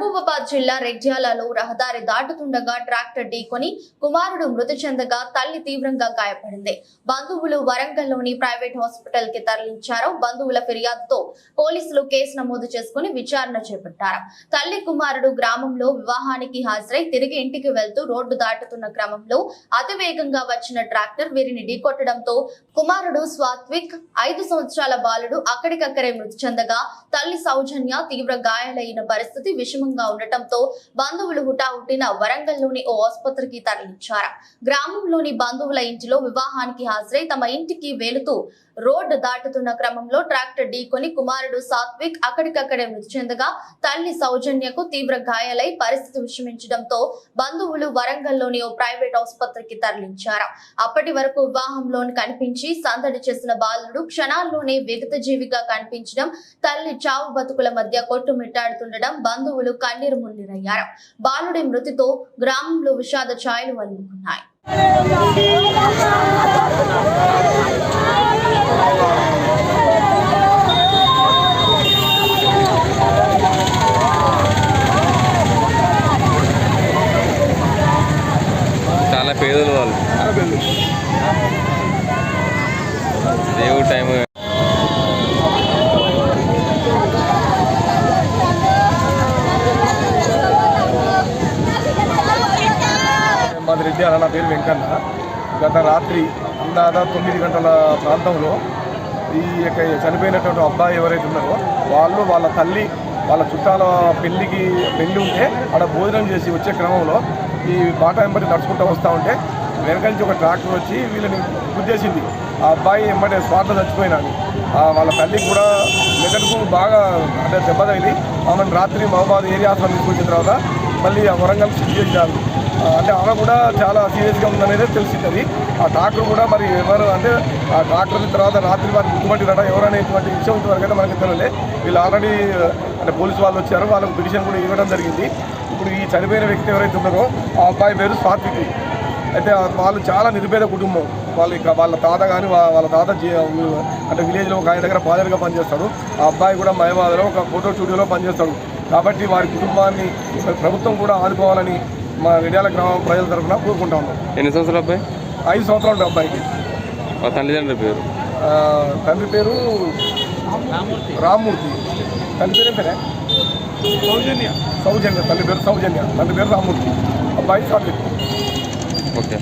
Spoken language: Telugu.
మహబూబాబాద్ జిల్లా రెడ్జాలలో రహదారి దాటుతుండగా ట్రాక్టర్ ఢీకొని కుమారుడు మృతి చెందగా తల్లి తీవ్రంగా గాయపడింది. బంధువులు వరంగల్లోని ప్రైవేట్ హాస్పిటల్కి తరలించారు. బంధువుల ఫిర్యాదుతో పోలీసులు కేసు నమోదు చేసుకుని విచారణ చేపట్టారు. తల్లి కుమారుడు గ్రామంలో వివాహానికి హాజరై తిరిగి ఇంటికి వెళ్తూ రోడ్డు దాటుతున్న క్రమంలో అతివేగంగా వచ్చిన ట్రాక్టర్ వీరిని ఢీకొట్టడంతో కుమారుడు స్వాత్విక్ ఐదు సంవత్సరాల బాలుడు అక్కడికక్కడే మృతి చెందగా తల్లి సౌజన్య తీవ్ర గాయాలైన పరిస్థితి విషమంగా ఉండటంతో బంధువులు హుటాహుటిన వరంగల్లోని ఓ ఆసుపత్రికి తరలించారు గ్రామంలోని బంధువుల ఇంటిలో వివాహానికి హాజరై తమ ఇంటికి వెళుతూ రోడ్డు దాటుతున్న క్రమంలో ట్రాక్టర్ ఢీకొని కుమారుడు సాత్విక్ అక్కడికక్కడే మృతి చెందగా తల్లి సౌజన్యకు తీవ్ర గాయాలై పరిస్థితి విషమించడంతో బంధువులు వరంగల్లోని ఓ ప్రైవేట్ ఆసుపత్రికి తరలించారు. అప్పటి వరకు వివాహంలోని కనిపించి సందడి చేసిన బాలుడు క్షణాల్లోనే విగత జీవిగా కనిపించడం తల్లి చావు బతుకుల మధ్య కొట్టుమిట్టాడుతుండడం బంధువులు కన్నీరు మున్నీరయ్యారు. బాలుడి మృతితో గ్రామంలో విషాద ఛాయలు అలుముకున్నాయి. చాలా పేదలు వాళ్ళు. దేవుడు టైం మాది నా పేరు వెంకన్న. గత రాత్రి అందాదా తొమ్మిది గంటల ప్రాంతంలో ఈ యొక్క చనిపోయినటువంటి అబ్బాయి ఎవరైతే ఉన్నారో వాళ్ళు వాళ్ళ తల్లి వాళ్ళ చుట్టాల పెళ్ళికి పెళ్ళి ఉంటే అక్కడ భోజనం చేసి వచ్చే క్రమంలో ఈ బాట వెంబడి నడుచుకుంటూ వస్తూ ఉంటే వెనక నుంచి ఒక ట్రాక్టర్ వచ్చి వీళ్ళని గుద్దేసింది. ఆ అబ్బాయి వెంబడి స్వార్థ చచ్చిపోయినాడు. ఆ వాళ్ళ తల్లికి కూడా మెదడుకు బాగా అంటే దెబ్బ తగిలి ఆమెను రాత్రి మహబాద్ ఏరియా హాస్పిటల్ తీసుకొచ్చిన తర్వాత మళ్ళీ ఆ వరంగల్ షిఫ్ట్ చేశారు అంటే ఆమె కూడా చాలా సీరియస్గా ఉందనేది తెలిసింది. అది ఆ డాక్టర్ కూడా మరి ఎవరు అంటే ఆ డాక్టర్ తర్వాత రాత్రి వారికి గుర్తుపట్టినట ఎవరనేటువంటి విషయం ఇంతవరకు అయితే మనకి తెలియలే. వీళ్ళు ఆల్రెడీ అంటే పోలీసు వాళ్ళు వచ్చారు వాళ్ళకు పిటిషన్ కూడా ఇవ్వడం జరిగింది. ఇప్పుడు ఈ చనిపోయిన వ్యక్తి ఎవరైతే ఉన్నారో ఆ అబ్బాయి పేరు సాత్విక్ అయితే వాళ్ళు చాలా నిరుపేద కుటుంబం. వాళ్ళు ఇక వాళ్ళ తాత కానీ వాళ్ళ తాత జీ- అంటే విలేజ్లో ఒక ఆయన దగ్గర ఫాదర్గా పనిచేస్తాడు. ఆ అబ్బాయి కూడా మహిమాదలో ఒక ఫోటో స్టూడియోలో పనిచేస్తాడు. కాబట్టి వారి కుటుంబాన్ని ప్రభుత్వం కూడా ఆదుకోవాలని మా విడ్యాల గ్రామం ప్రజల తరఫున కోరుకుంటా ఉన్నాం. ఎన్ని సంవత్సరాలు అబ్బాయి? ఐదు సంవత్సరాలు అబ్బాయికి. తల్లిదండ్రుల పేరు? ఆ, తండ్రి పేరు రామ్మూర్తి. తల్లి పేరు ఏం పేరే? సౌజన్య. సౌజన్య. తల్లి పేరు సౌజన్య. తండ్రి పేరు రామ్మూర్తి. అబ్బాయి సాత్విక్